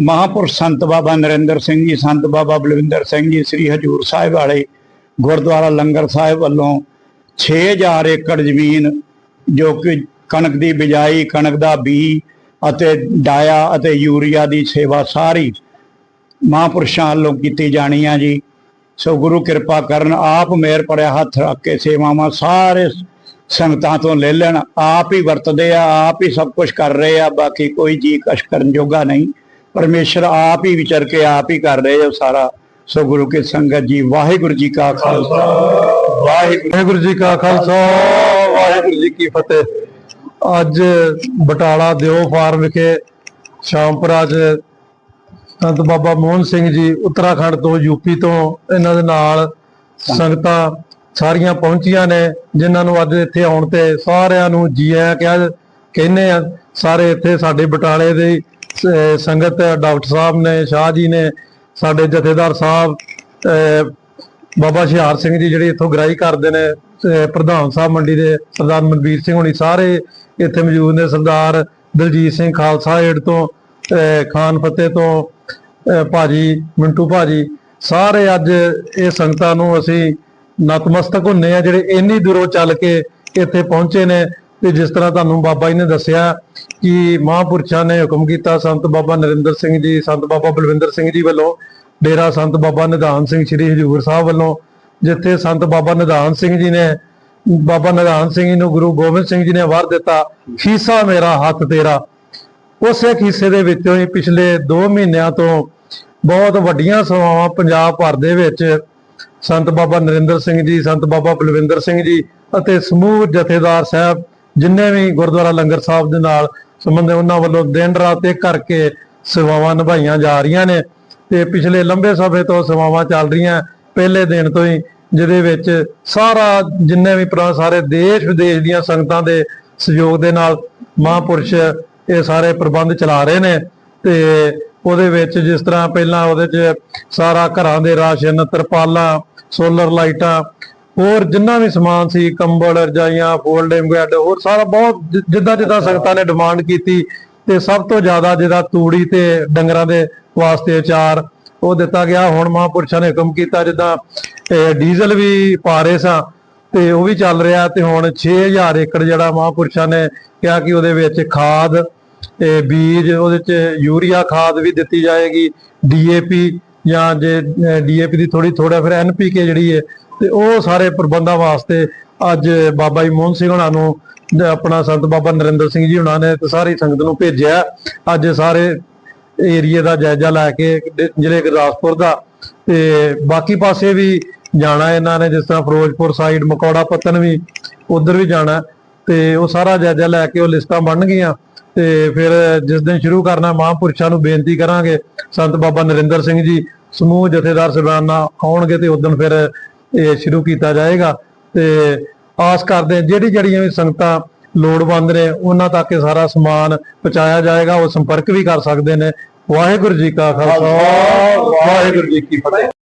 ਮਹਾਪੁਰਸ਼ ਸੰਤ ਬਾਬਾ ਨਰਿੰਦਰ ਸਿੰਘ ਜੀ, ਸੰਤ ਬਾਬਾ ਬਲਵਿੰਦਰ ਸਿੰਘ ਜੀ, ਸ੍ਰੀ ਹਜੂਰ ਸਾਹਿਬ ਵਾਲੇ ਗੁਰਦੁਆਰਾ ਲੰਗਰ ਸਾਹਿਬ ਵੱਲੋਂ 6000 ਏਕੜ ਜ਼ਮੀਨ ਜੋ ਕਿ ਕਣਕ ਦੀ ਬਿਜਾਈ, ਕਣਕ ਦਾ ਬੀ ਅਤੇ ਡਾਇਆ ਅਤੇ ਯੂਰੀਆ ਦੀ ਸੇਵਾ ਸਾਰੀ ਮਹਾਂਪੁਰਸ਼ਾਂ ਵੱਲੋਂ ਕੀਤੀ ਜਾਣੀ ਆ ਜੀ। ਸੋ ਗੁਰੂ ਕਿਰਪਾ ਕਰਨ, ਆਪ ਮੇਰ ਭਰਿਆ ਹੱਥ ਰੱਖ ਕੇ ਸੇਵਾਵਾਂ ਸਾਰੇ ਸੰਗਤਾਂ ਤੋਂ ਲੈ ਲੈਣ। ਆਪ ਹੀ ਵਰਤਦੇ ਆ, ਆਪ ਹੀ ਸਭ ਕੁਝ ਕਰ ਰਹੇ ਆ, ਬਾਕੀ ਕੋਈ ਜੀ ਕਸ਼ ਕਰਨ ਜੋਗਾ ਨਹੀਂ। ਪਰਮੇਸ਼ਰ ਆਪ ਹੀ ਵਿਚਰ ਕੇ ਆਪ ਹੀ ਕਰ ਰਹੇ ਹੋ ਸਾਰਾ। ਸੋ ਗੁਰੂ ਕੀ ਸੰਗਤ ਜੀ, ਵਾਹਿਗੁਰੂ ਜੀ ਕਾ ਖਾਲਸਾ। ਵਾਹਿਗੁਰੂ ਜੀ ਕਾ ਖਾਲਸਾ। ਵਾਹਿਗੁਰੂ ਜੀ ਕੀ ਫਤਿਹ। ਅੱਜ ਬਟਾਲਾ ਦਿਓ ਫਾਰਮ ਵਿਖੇ ਸ਼ਾਮਪੁਰਾ ਸੰਤ ਬਾਬਾ ਮੋਹਨ ਸਿੰਘ ਜੀ ਉੱਤਰਾਖੰਡ ਤੋਂ ਯੂਪੀ ਤੋਂ ਇਹਨਾਂ ਦੇ ਨਾਲ ਸੰਗਤਾਂ ਸਾਰੀਆਂ ਪਹੁੰਚੀਆਂ ਨੇ, ਜਿਨ੍ਹਾਂ ਨੂੰ ਅੱਜ ਇੱਥੇ ਆਉਣ ਤੇ ਸਾਰਿਆਂ ਨੂੰ ਜੀ ਆਇਆਂ ਕਿਹਾ ਕਹਿੰਦੇ ਆ, ਸਾਰੇ ਇੱਥੇ ਸਾਡੇ ਬਟਾਲੇ ਦੇ ਸੰਗਤ, ਡਾਕਟਰ ਸਾਹਿਬ ਨੇ, ਸ਼ਾਹ ਜੀ ਨੇ, ਸਾਡੇ ਜਥੇਦਾਰ ਸਾਹਿਬ ਬਾਬਾ ਸ਼ਿਹਾਰ ਸਿੰਘ ਜੀ ਜਿਹੜੇ ਇੱਥੋਂ ਗ੍ਰਾਈ ਕਰਦੇ ਨੇ ਪ੍ਰਧਾਨ ਸਾਹਿਬ ਮੰਡੀ ਦੇ ਸਰਦਾਰ ਮਨਵੀਰ ਸਿੰਘ ਹੋਣੀ, ਸਾਰੇ ਇੱਥੇ ਮੌਜੂਦ ਨੇ, ਸਰਦਾਰ ਦਲਜੀਤ ਸਿੰਘ ਖਾਲਸਾ ਏਡ ਤੋਂ, ਅਹ, ਖਾਨ ਫਤਿਹ ਤੋਂ ਭਾਜੀ ਮਿੰਟੂ ਭਾਜੀ, ਸਾਰੇ ਅੱਜ ਇਹ ਸੰਗਤਾਂ ਨੂੰ ਅਸੀਂ ਨਤਮਸਤਕ ਹੁੰਨੇ ਆ, ਜਿਹੜੇ ਇੰਨੀ ਦੂਰੋਂ ਚੱਲ ਕੇ ਇੱਥੇ ਪਹੁੰਚੇ ਨੇ ਤੇ ਜਿਸ ਤਰ੍ਹਾਂ ਤੁਹਾਨੂੰ ਬਾਬਾ ਜੀ ਨੇ ਦੱਸਿਆ ਕਿ ਮਹਾਂਪੁਰਸ਼ਾਂ ਨੇ ਹੁਕਮ ਕੀਤਾ ਸੰਤ ਬਾਬਾ ਨਰਿੰਦਰ ਸਿੰਘ ਜੀ, ਸੰਤ ਬਾਬਾ ਬਲਵਿੰਦਰ ਸਿੰਘ ਜੀ ਵੱਲੋਂ, ਡੇਰਾ ਸੰਤ ਬਾਬਾ ਨਿਧਾਨ ਸਿੰਘ ਸ੍ਰੀ ਹਜੂਰ ਸਾਹਿਬ ਵੱਲੋਂ, ਜਿੱਥੇ ਸੰਤ ਬਾਬਾ ਨਿਧਾਨ ਸਿੰਘ ਜੀ ਨੇ, ਬਾਬਾ ਨਿਧਾਨ ਸਿੰਘ ਜੀ ਨੂੰ ਗੁਰੂ ਗੋਬਿੰਦ ਸਿੰਘ ਜੀ ਨੇ ਵਾਰ ਦਿੱਤਾ, ਖੀਸਾ ਮੇਰਾ ਹੱਥ ਤੇਰਾ। ਉਸੇ ਖੀਸੇ ਦੇ ਵਿੱਚੋਂ ਹੀ ਪਿਛਲੇ 2 ਮਹੀਨਿਆਂ ਤੋਂ ਬਹੁਤ ਵੱਡੀਆਂ ਸੇਵਾਵਾਂ ਪੰਜਾਬ ਭਰ ਦੇ ਵਿੱਚ ਸੰਤ ਬਾਬਾ ਨਰਿੰਦਰ ਸਿੰਘ ਜੀ, ਸੰਤ ਬਾਬਾ ਬਲਵਿੰਦਰ ਸਿੰਘ ਜੀ ਅਤੇ ਸਮੂਹ ਜਥੇਦਾਰ ਸਾਹਿਬ ਜਿੰਨੇ ਵੀ ਗੁਰਦੁਆਰਾ ਲੰਗਰ ਸਾਹਿਬ ਦੇ ਨਾਲ ਸੰਬੰਧ ਉਹਨਾਂ ਵੱਲੋਂ ਦਿਨ ਰਾਤ ਇੱਕ ਕਰਕੇ ਸੇਵਾਵਾਂ ਨਿਭਾਈਆਂ ਜਾ ਰਹੀਆਂ ਨੇ ਤੇ ਪਿਛਲੇ ਲੰਬੇ ਸਮੇਂ ਤੋਂ ਸੇਵਾਵਾਂ ਚੱਲ ਰਹੀਆਂ ਪਹਿਲੇ ਦਿਨ ਤੋਂ ਹੀ, ਜਿਹਦੇ ਵਿੱਚ ਸਾਰਾ ਜਿੰਨੇ ਵੀ ਪ੍ਰਾ ਸਾਰੇ ਦੇਸ਼ ਵਿਦੇਸ਼ ਦੀਆਂ ਸੰਗਤਾਂ ਦੇ ਸਹਿਯੋਗ ਦੇ ਨਾਲ ਮਹਾਂਪੁਰਸ਼ ਇਹ ਸਾਰੇ ਪ੍ਰਬੰਧ ਚਲਾ ਰਹੇ ਨੇ ਤੇ ਉਹਦੇ ਵਿੱਚ ਜਿਸ ਤਰ੍ਹਾਂ ਪਹਿਲਾਂ ਉਹਦੇ 'ਚ ਸਾਰਾ ਘਰਾਂ ਦੇ ਰਾਸ਼ਨ, ਤਰਪਾਲਾਂ, ਸੋਲਰ ਲਾਈਟਾਂ ਹੋਰ ਜਿੰਨਾ ਵੀ ਸਮਾਨ ਸੀ ਕੰਬਲ ਰਜਾਈਆਂ ਫੋਲਡਿੰਗ ਬੈੱਡ ਹੋਰ ਸਾਰਾ ਬਹੁਤ ਜਿੱਦਾਂ ਜਿੱਦਾਂ ਸੰਗਤਾਂ ਨੇ ਡਿਮਾਂਡ ਕੀਤੀ ਤੇ ਸਭ ਤੋਂ ਜ਼ਿਆਦਾ ਜਿਹਦਾ ਤੂੜੀ ਤੇ ਡੰਗਰਾਂ ਦੇ ਵਾਸਤੇ ਅਚਾਰ ਉਹ ਦਿੱਤਾ ਗਿਆ। ਹੁਣ ਮਹਾਂਪੁਰਸ਼ਾਂ ਨੇ ਹੁਕਮ ਕੀਤਾ ਜਿੱਦਾਂ ਡੀਜ਼ਲ ਵੀ ਪਾ ਰਹੇ ਸਾਂ ਤੇ ਉਹ ਵੀ ਚੱਲ ਰਿਹਾ ਤੇ ਹੁਣ 6000 ਏਕੜ ਜਿਹੜਾ ਮਹਾਂਪੁਰਸ਼ਾਂ ਨੇ ਕਿਹਾ ਕਿ ਉਹਦੇ ਵਿੱਚ ਖਾਦ ਤੇ ਬੀਜ ਉਹਦੇ ਚ ਯੂਰੀਆ ਖਾਦ ਵੀ ਦਿੱਤੀ ਜਾਏਗੀ। ਡੀਏਪੀ ਜਾਂ ਜੇ ਡੀਏਪੀ ਦੀ ਥੋੜੀ ਥੋੜਾ ਫਿਰ ਐਨਪੀਕੇ ਜਿਹੜੀ ਹੈ ਤੇ ਉਹ ਸਾਰੇ ਪ੍ਰਬੰਧਾਂ ਵਾਸਤੇ ਅੱਜ ਬਾਬਾ ਜੀ ਮੋਹਨ ਸਿੰਘ ਹੁਣਾਂ ਨੂੰ ਆਪਣਾ ਸੰਤ ਬਾਬਾ ਨਰਿੰਦਰ ਸਿੰਘ ਜੀ ਹੁਣਾਂ ਨੇ ਤੇ ਸਾਰੀ ਸੰਗਤ ਨੂੰ ਭੇਜਿਆ। ਅੱਜ ਸਾਰੇ ਏਰੀਏ ਦਾ ਜਾਇਜ਼ਾ ਲੈ ਕੇ ਜ਼ਿਲ੍ਹੇ ਗੁਰਦਾਸਪੁਰ ਦਾ ਤੇ ਬਾਕੀ ਪਾਸੇ ਵੀ ਜਾਣਾ ਇਹਨਾਂ ਨੇ, ਜਿਸ ਤਰ੍ਹਾਂ ਫਿਰੋਜ਼ਪੁਰ ਸਾਈਡ, ਮਕੌੜਾ ਪੱਤਨ ਵੀ ਉਧਰ ਵੀ ਜਾਣਾ। ਤੇ ਉਹ ਸਾਰਾ ਜਾਇਜ਼ਾ ਲੈ ਕੇ ਉਹ ਲਿਸਟਾਂ ਬਣ ਗਈਆਂ। ਤੇ ਫਿਰ ਜਿਸ ਦਿਨ ਸ਼ੁਰੂ ਕਰਨਾ, ਮਹਾਂਪੁਰਸ਼ਾਂ ਨੂੰ ਬੇਨਤੀ ਕਰਾਂਗੇ, ਸੰਤ ਬਾਬਾ ਨਰਿੰਦਰ ਸਿੰਘ ਜੀ, ਸਮੂਹ ਜਥੇਦਾਰ ਸਾਹਿਬਾਨਾਂ ਆਉਣਗੇ ਤੇ ਉਦੋਂ ਫਿਰ ਇਹ ਸ਼ੁਰੂ ਕੀਤਾ ਜਾਏਗਾ ਤੇ ਆਸ ਕਰਦੇ ਜਿਹੜੀ ਜਿਹੜੀਆਂ ਵੀ ਸੰਗਤਾਂ ਲੋੜਵੰਦ ਨੇ ਉਹਨਾਂ ਤੱਕ ਇਹ ਸਾਰਾ ਸਮਾਨ ਪਹੁੰਚਾਇਆ ਜਾਏਗਾ ਉਹ ਸੰਪਰਕ ਵੀ ਕਰ ਸਕਦੇ ਨੇ। ਵਾਹਿਗੁਰੂ ਜੀ ਕਾ ਖਾਲਸਾ ਵਾਹਿਗੁਰੂ ਜੀ ਕੀ ਫਤਿਹ।